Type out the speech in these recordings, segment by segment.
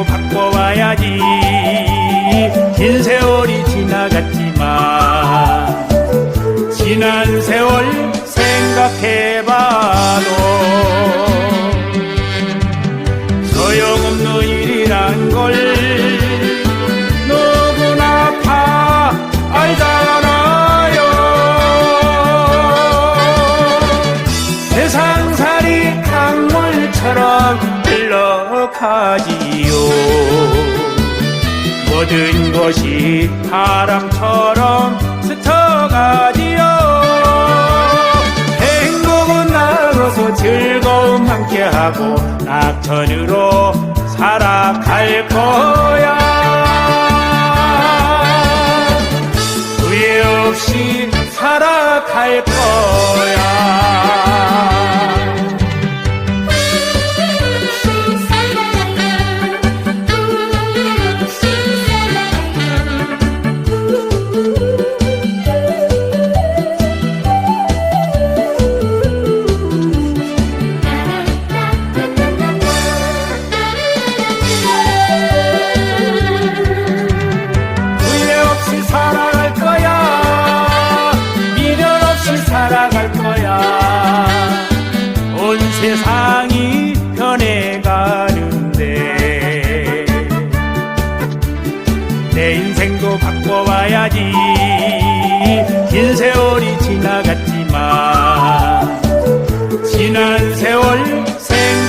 인생도 바꿔봐야지. 긴 세월이 지나갔지만 지난 세월 생각해봐도 소용없는 일이란 걸 누구나 다 알잖아요. 세상살이 강물처럼 흘러가지요 모든 것이 바람처럼 스쳐가지요. 행복은 나로서 즐거움 함께하고 낙천으로 살아갈 거야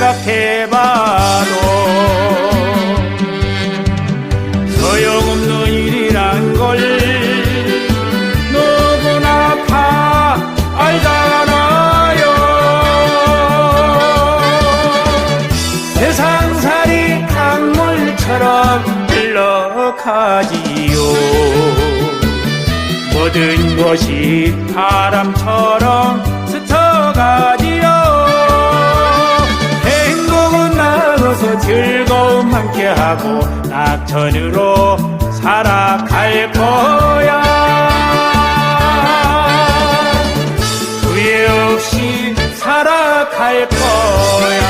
생각해봐도 소용없는 일이란 걸 누구나 다 알잖아요. 세상살이 강물처럼 흘러가지요. 모든 것이 바람처럼 함께하고 낙천으로 살아갈 거야. 후회 없이 살아갈 거야.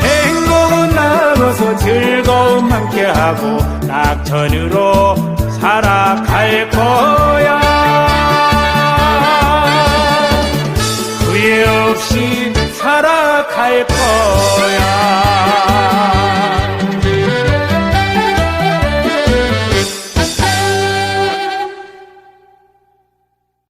행복은 나눠서 즐거움 함께하고 낙천으로 살아갈 거야. 후회 없이